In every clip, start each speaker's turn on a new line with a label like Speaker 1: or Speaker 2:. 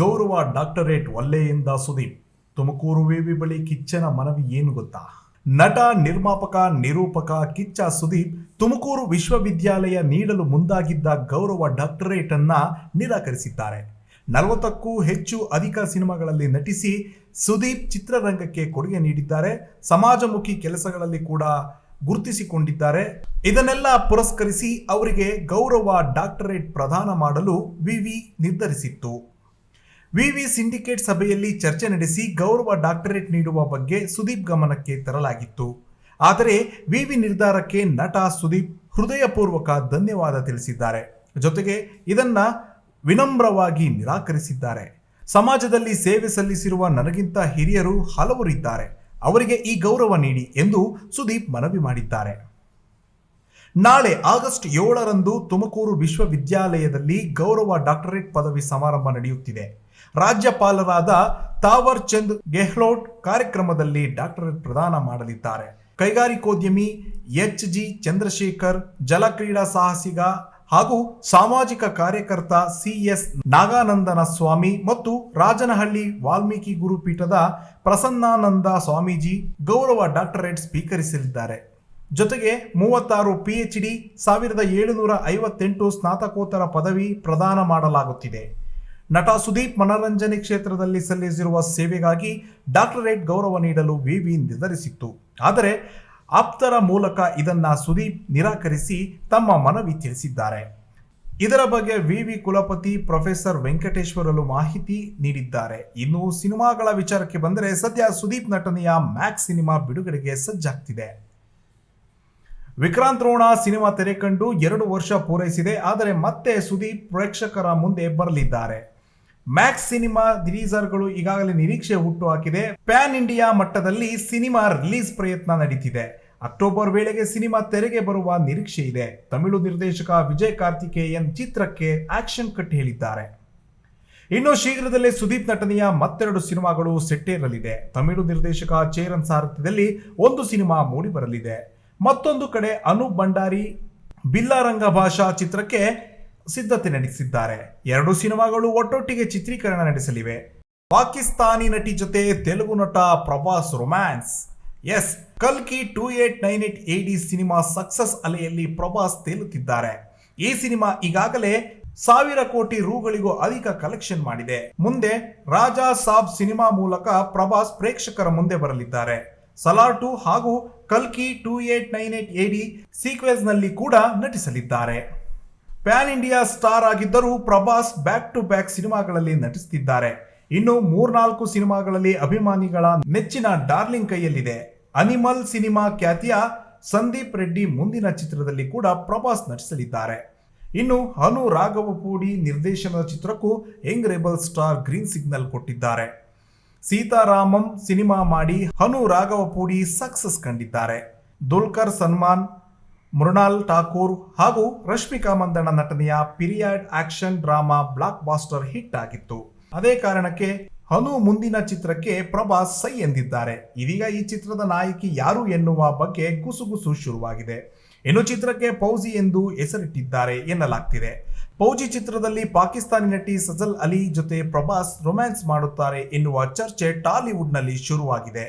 Speaker 1: ಗೌರವ ಡಾಕ್ಟರೇಟ್ ಒಲ್ಲೆಯಿಂದ ಸುದೀಪ್. ತುಮಕೂರು ವಿವಿ ಬಳಿ ಕಿಚ್ಚನ ಮನವಿ ಏನು ಗೊತ್ತಾ? ನಟ, ನಿರ್ಮಾಪಕ, ನಿರೂಪಕ ಕಿಚ್ಚ ಸುದೀಪ್ ತುಮಕೂರು ವಿಶ್ವವಿದ್ಯಾಲಯ ನೀಡಲು ಮುಂದಾಗಿದ್ದ ಗೌರವ ಡಾಕ್ಟರೇಟ್ ಅನ್ನ ನಿರಾಕರಿಸಿದ್ದಾರೆ. ನಲವತ್ತಕ್ಕೂ ಹೆಚ್ಚು ಅಧಿಕ ಸಿನಿಮಾಗಳಲ್ಲಿ ನಟಿಸಿ ಸುದೀಪ್ ಚಿತ್ರರಂಗಕ್ಕೆ ಕೊಡುಗೆ ನೀಡಿದ್ದಾರೆ. ಸಮಾಜಮುಖಿ ಕೆಲಸಗಳಲ್ಲಿ ಕೂಡ ಗುರುತಿಸಿಕೊಂಡಿದ್ದಾರೆ. ಇದನ್ನೆಲ್ಲ ಪುರಸ್ಕರಿಸಿ ಅವರಿಗೆ ಗೌರವ ಡಾಕ್ಟರೇಟ್ ಪ್ರದಾನ ಮಾಡಲು ವಿವಿ ನಿರ್ಧರಿಸಿತ್ತು. ವಿವಿ ಸಿಂಡಿಕೇಟ್ ಸಭೆಯಲ್ಲಿ ಚರ್ಚೆ ನಡೆಸಿ ಗೌರವ ಡಾಕ್ಟರೇಟ್ ನೀಡುವ ಬಗ್ಗೆ ಸುದೀಪ್ ಗಮನಕ್ಕೆ ತರಲಾಗಿತ್ತು. ಆದರೆ ವಿವಿ ನಿರ್ಧಾರಕ್ಕೆ ನಟ ಸುದೀಪ್ ಹೃದಯಪೂರ್ವಕ ಧನ್ಯವಾದ ತಿಳಿಸಿದ್ದಾರೆ. ಜೊತೆಗೆ ಇದನ್ನ ವಿನಮ್ರವಾಗಿ ನಿರಾಕರಿಸಿದ್ದಾರೆ. ಸಮಾಜದಲ್ಲಿ ಸೇವೆ ಸಲ್ಲಿಸಿರುವ ನನಗಿಂತ ಹಿರಿಯರು ಹಲವರಿದ್ದಾರೆ ಅವರಿಗೆ ಈ ಗೌರವ ನೀಡಿ ಎಂದು ಸುದೀಪ್ ಮನವಿ ಮಾಡಿದ್ದಾರೆ. ನಾಳೆ ಆಗಸ್ಟ್ ಏಳರಂದು ತುಮಕೂರು ವಿಶ್ವವಿದ್ಯಾಲಯದಲ್ಲಿ ಗೌರವ ಡಾಕ್ಟರೇಟ್ ಪದವಿ ಸಮಾರಂಭ ನಡೆಯುತ್ತಿದೆ. ರಾಜ್ಯಪಾಲರಾದ ತಾವರ್ ಚಂದ್ ಗೆಹ್ಲೋಟ್ ಕಾರ್ಯಕ್ರಮದಲ್ಲಿ ಡಾಕ್ಟರೇಟ್ ಪ್ರದಾನ ಮಾಡಲಿದ್ದಾರೆ. ಕೈಗಾರಿಕೋದ್ಯಮಿ ಎಚ್ ಜಿ ಚಂದ್ರಶೇಖರ್, ಜಲಕ್ರೀಡಾ ಸಾಹಸಿಗ ಹಾಗೂ ಸಾಮಾಜಿಕ ಕಾರ್ಯಕರ್ತ ಸಿಎಸ್ ನಾಗಾನಂದನ ಸ್ವಾಮಿ ಮತ್ತು ರಾಜನಹಳ್ಳಿ ವಾಲ್ಮೀಕಿ ಗುರುಪೀಠದ ಪ್ರಸನ್ನಾನಂದ ಸ್ವಾಮೀಜಿ ಗೌರವ ಡಾಕ್ಟರೇಟ್ ಸ್ವೀಕರಿಸಲಿದ್ದಾರೆ. ಜೊತೆಗೆ ಮೂವತ್ತಾರು ಪಿಎಚ್ ಡಿ ಸಾವಿರದ ಏಳುನೂರ ಐವತ್ತೆಂಟು ಸ್ನಾತಕೋತ್ತರ ಪದವಿ ಪ್ರದಾನ ಮಾಡಲಾಗುತ್ತಿದೆ. ನಟ ಸುದೀಪ್ ಮನರಂಜನೆ ಕ್ಷೇತ್ರದಲ್ಲಿ ಸಲ್ಲಿಸಿರುವ ಸೇವೆಗಾಗಿ ಡಾಕ್ಟರೇಟ್ ಗೌರವ ನೀಡಲು ವಿವಿ ನಿರ್ಧರಿಸಿತ್ತು. ಆದರೆ ಆಪ್ತರ ಮೂಲಕ ಇದನ್ನ ಸುದೀಪ್ ನಿರಾಕರಿಸಿ ತಮ್ಮ ಮನವಿ ತಿಳಿಸಿದ್ದಾರೆ. ಇದರ ಬಗ್ಗೆ ವಿವಿ ಕುಲಪತಿ ಪ್ರೊಫೆಸರ್ ವೆಂಕಟೇಶ್ವರಲು ಮಾಹಿತಿ ನೀಡಿದ್ದಾರೆ. ಇನ್ನು ಸಿನಿಮಾಗಳ ವಿಚಾರಕ್ಕೆ ಬಂದರೆ ಸದ್ಯ ಸುದೀಪ್ ನಟನೆಯ ಮ್ಯಾಕ್ಸ್ ಸಿನಿಮಾ ಬಿಡುಗಡೆಗೆ ಸಜ್ಜಾಗ್ತಿದೆ. ವಿಕ್ರಾಂತ್ ರೋಣ ಸಿನಿಮಾ ತೆರೆ ಕಂಡು ಎರಡು ವರ್ಷ ಪೂರೈಸಿದೆ. ಆದರೆ ಮತ್ತೆ ಸುದೀಪ್ ಪ್ರೇಕ್ಷಕರ ಮುಂದೆ ಬರಲಿದ್ದಾರೆ. ಮ್ಯಾಕ್ಸ್ ಸಿನಿಮಾ ರಿಲೀಸರ್ಗಳು ಈಗಾಗಲೇ ನಿರೀಕ್ಷೆ ಹುಟ್ಟು ಹಾಕಿದೆ. ಪ್ಯಾನ್ ಇಂಡಿಯಾ ಮಟ್ಟದಲ್ಲಿ ಸಿನಿಮಾ ರಿಲೀಸ್ ಪ್ರಯತ್ನ ನಡೀತಿದೆ. ಅಕ್ಟೋಬರ್ ವೇಳೆಗೆ ಸಿನಿಮಾ ತೆರೆಗೆ ಬರುವ ನಿರೀಕ್ಷೆ ಇದೆ. ತಮಿಳು ನಿರ್ದೇಶಕ ವಿಜಯ್ ಕಾರ್ತಿಕೇಯನ್ ಚಿತ್ರಕ್ಕೆ ಆಕ್ಷನ್ ಕಟ್ ಹೇಳಿದ್ದಾರೆ. ಇನ್ನು ಶೀಘ್ರದಲ್ಲೇ ಸುದೀಪ್ ನಟನೆಯ ಮತ್ತೆರಡು ಸಿನಿಮಾಗಳು ಸೆಟ್ಟೇರಲಿದೆ ತಮಿಳು ನಿರ್ದೇಶಕ ಚೇರನ್ ಸಾರಥ್ಯದಲ್ಲಿ ಒಂದು ಸಿನಿಮಾ ಮೂಡಿಬರಲಿದೆ ಮತ್ತೊಂದು ಕಡೆ ಅನೂಪ್ ಭಂಡಾರಿ, ಬಿಲ್ಲಾರಂಗ ಭಾಷಾ ಚಿತ್ರಕ್ಕೆ ಸಿದ್ಧತೆ ನಡೆಸಿದ್ದಾರೆ. ಎರಡು ಸಿನಿಮಾಗಳು ಒಟ್ಟೊಟ್ಟಿಗೆ ಚಿತ್ರೀಕರಣ ನಡೆಸಲಿವೆ. ಪಾಕಿಸ್ತಾನಿ ನಟಿ ಜೊತೆ ತೆಲುಗು ನಟ ಪ್ರಭಾಸ್ ರೊಮ್ಯಾನ್ಸ್. ಎಸ್, ಕಲ್ಕಿ two eight nine eight AD cinema success ಅಲೆಯಲ್ಲಿ Prabhas ತೇಲುತ್ತಿದ್ದಾರೆ. ಈ ಸಿನಿಮಾ ಈಗಾಗಲೇ ಸಾವಿರ ಕೋಟಿ ರೂಗಳಿಗೂ ಅಧಿಕ ಕಲೆಕ್ಷನ್ ಮಾಡಿದೆ. ಮುಂದೆ ರಾಜಾ ಸಾಬ್ ಸಿನಿಮಾ ಮೂಲಕ ಪ್ರಭಾಸ್ ಪ್ರೇಕ್ಷಕರ ಮುಂದೆ ಬರಲಿದ್ದಾರೆ. ಸಲಾರ್ ಟು ಹಾಗೂ ಕಲ್ಕಿ ಟೂ ಏಟ್ ನೈನ್ ಏಟ್ ಎಡಿ ಸೀಕ್ವೆನ್ಸ್ನಲ್ಲಿ ಕೂಡ ನಟಿಸಲಿದ್ದಾರೆ. ಪ್ಯಾನ್ ಇಂಡಿಯಾ ಸ್ಟಾರ್ ಆಗಿದ್ದರೂ ಪ್ರಭಾಸ್ ಬ್ಯಾಕ್ ಟು ಬ್ಯಾಕ್ ಸಿನಿಮಾಗಳಲ್ಲಿ ನಟಿಸುತ್ತಿದ್ದಾರೆ ಇನ್ನು ಮೂರ್ನಾಲ್ಕು ಸಿನಿಮಾಗಳಲ್ಲಿ ಅಭಿಮಾನಿಗಳ ನೆಚ್ಚಿನ ಡಾರ್ಲಿಂಗ್ ಕೈಯಲ್ಲಿದೆ. ಅನಿಮಲ್ ಸಿನಿಮಾ ಖ್ಯಾತಿಯ ಸಂದೀಪ್ ರೆಡ್ಡಿ ಮುಂದಿನ ಚಿತ್ರದಲ್ಲಿ ಕೂಡ ಪ್ರಭಾಸ್ ನಟಿಸಲಿದ್ದಾರೆ. ಇನ್ನು ಅನು ರಾಘವಪೂಡಿ ನಿರ್ದೇಶನದ ಚಿತ್ರಕ್ಕೂ young rebel star green signal ಕೊಟ್ಟಿದ್ದಾರೆ. ಸೀತಾರಾಮಂ ಸಿನಿಮಾ ಮಾಡಿ ಹನು ರಾಘವಪೂಡಿ ಸಕ್ಸಸ್ ಕಂಡಿದ್ದಾರೆ. ದುಲ್ಕರ್ ಸಲ್ಮಾನ್ ಮೃಣಾಲ್ ಠಾಕೂರ್ ಹಾಗೂ ರಶ್ಮಿಕಾ ಮಂದಣ್ಣ ನಟನೆಯ period action drama blockbuster hit ಆಗಿತ್ತು. ಅದೇ ಕಾರಣಕ್ಕೆ ಹನು ಮುಂದಿನ ಚಿತ್ರಕ್ಕೆ ಪ್ರಭಾಸ್ ಸೈ ಎಂದಿದ್ದಾರೆ. ಇದೀಗ ಈ ಚಿತ್ರದ ನಾಯಕಿ ಯಾರು ಎನ್ನುವ ಬಗ್ಗೆ ಗುಸುಗುಸು ಶುರುವಾಗಿದೆ. ಇನ್ನು ಚಿತ್ರಕ್ಕೆ ಪೌಜಿ ಎಂದು ಹೆಸರಿಟ್ಟಿದ್ದಾರೆ ಎನ್ನಲಾಗ್ತಿದೆ. ಪೌಜಿ ಚಿತ್ರದಲ್ಲಿ ಪಾಕಿಸ್ತಾನಿ ನಟಿ ಸಜಲ್ ಅಲಿ ಜೊತೆ ಪ್ರಭಾಸ್ ರೊಮ್ಯಾನ್ಸ್ ಮಾಡುತ್ತಾರೆ ಎನ್ನುವ ಚರ್ಚೆ ಟಾಲಿವುಡ್ನಲ್ಲಿ ಶುರುವಾಗಿದೆ.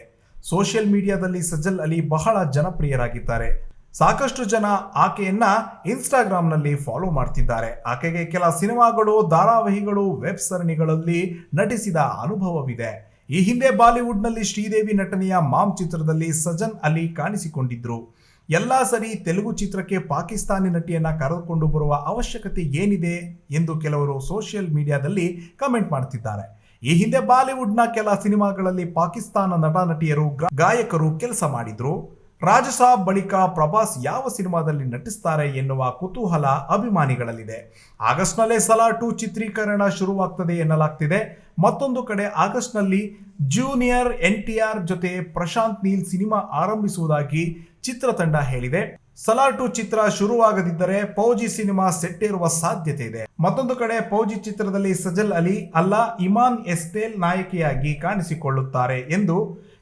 Speaker 1: ಸೋಷಿಯಲ್ ಮೀಡಿಯಾದಲ್ಲಿ ಸಜಲ್ ಅಲಿ ಬಹಳ ಜನಪ್ರಿಯರಾಗಿದ್ದಾರೆ. ಸಾಕಷ್ಟು ಜನ ಆಕೆಯನ್ನ ಇನ್ಸ್ಟಾಗ್ರಾಮ್ನಲ್ಲಿ ಫಾಲೋ ಮಾಡ್ತಿದ್ದಾರೆ. ಆಕೆಗೆ ಕೆಲ ಸಿನಿಮಾಗಳು, ಧಾರಾವಾಹಿಗಳು, ವೆಬ್ ಸರಣಿಗಳಲ್ಲಿ ನಟಿಸಿದ ಅನುಭವವಿದೆ. ಈ ಹಿಂದೆ ಬಾಲಿವುಡ್ನಲ್ಲಿ ಶ್ರೀದೇವಿ ನಟನೆಯ ಮಾಮ್ ಚಿತ್ರದಲ್ಲಿ ಸಜನ್ ಅಲಿ ಕಾಣಿಸಿಕೊಂಡಿದ್ರು. ಎಲ್ಲ ಸರಿ ತೆಲುಗು ಚಿತ್ರಕ್ಕೆ ಪಾಕಿಸ್ತಾನಿ ನಟಿಯನ್ನ ಕರೆದುಕೊಂಡು ಬರುವ ಅವಶ್ಯಕತೆ ಏನಿದೆ ಎಂದು ಕೆಲವರು ಸೋಷಿಯಲ್ ಮೀಡಿಯಾದಲ್ಲಿ ಕಮೆಂಟ್ ಮಾಡ್ತಿದ್ದಾರೆ. ಈ ಹಿಂದೆ ಬಾಲಿವುಡ್ನ ಕೆಲ ಸಿನಿಮಾಗಳಲ್ಲಿ ಪಾಕಿಸ್ತಾನ ನಟ ನಟಿಯರು ಗಾಯಕರು ಕೆಲಸ ಮಾಡಿದ್ರು. ರಾಜಸಾಬ್ ಬಳಿಕ ಪ್ರಭಾಸ್ ಯಾವ ಸಿನಿಮಾದಲ್ಲಿ ನಟಿಸ್ತಾರೆ ಎನ್ನುವ ಕುತೂಹಲ ಅಭಿಮಾನಿಗಳಲ್ಲಿದೆ. ಆಗಸ್ಟ್ನಲ್ಲೇ ಸಲಾ ಟು ಚಿತ್ರೀಕರಣ ಶುರುವಾಗ್ತದೆ ಎನ್ನಲಾಗ್ತಿದೆ. ಮತ್ತೊಂದು ಕಡೆ ಆಗಸ್ಟ್ನಲ್ಲಿ ಜೂನಿಯರ್ ಎನ್ ಟಿ ಆರ್ ಜೊತೆ ಪ್ರಶಾಂತ್ ನೀಲ್ ಸಿನಿಮಾ ಆರಂಭಿಸುವುದಾಗಿ ಚಿತ್ರತಂಡ ಹೇಳಿದೆ. ಸಲಾರ್ ಟು ಚಿತ್ರ ಶುರುವಾಗದಿದ್ದರೆ ಪೌಜಿ ಸಿನಿಮಾ ಸೆಟ್ಟೇರುವ ಸಾಧ್ಯತೆ ಇದೆ. ಮತ್ತೊಂದು ಕಡೆ ಪೌಜಿ ಚಿತ್ರದಲ್ಲಿ ಸಜಲ್ ಅಲಿ, ಅಲ್ಲ, ಇಮಾನ್ ಎಸ್ಟೇಲ್ ನಾಯಕಿಯಾಗಿ ಕಾಣಿಸಿಕೊಳ್ಳುತ್ತಾರೆ ಎಂದು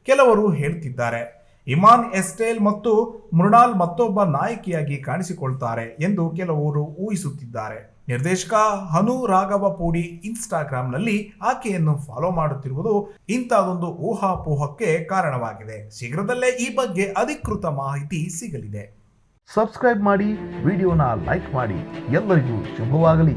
Speaker 1: ಕೆಲವರು ಹೇಳ್ತಿದ್ದಾರೆ. ಇಮಾನ್ ಎಸ್ಟೇಲ್ ಮತ್ತು ಮೃಣಾಲ್ ಮತ್ತೊಬ್ಬ ನಾಯಕಿಯಾಗಿ ಕಾಣಿಸಿಕೊಳ್ತಾರೆ ಎಂದು ಕೆಲವರು ಊಹಿಸುತ್ತಿದ್ದಾರೆ. ನಿರ್ದೇಶಕ ಹನು ರಾಘವ ಪೂಡಿ ಇನ್ಸ್ಟಾಗ್ರಾಂನಲ್ಲಿ ಆಕೆಯನ್ನು ಫಾಲೋ ಮಾಡುತ್ತಿರುವುದು ಇಂಥದೊಂದು ಊಹಾಪೋಹಕ್ಕೆ ಕಾರಣವಾಗಿದೆ. ಶೀಘ್ರದಲ್ಲೇ ಈ ಬಗ್ಗೆ ಅಧಿಕೃತ ಮಾಹಿತಿ ಸಿಗಲಿದೆ.
Speaker 2: ಸಬ್ಸ್ಕ್ರೈಬ್ ಮಾಡಿ, ವಿಡಿಯೋನ ಲೈಕ್ ಮಾಡಿ, ಎಲ್ಲರಿಗೂ ಶುಭವಾಗಲಿ.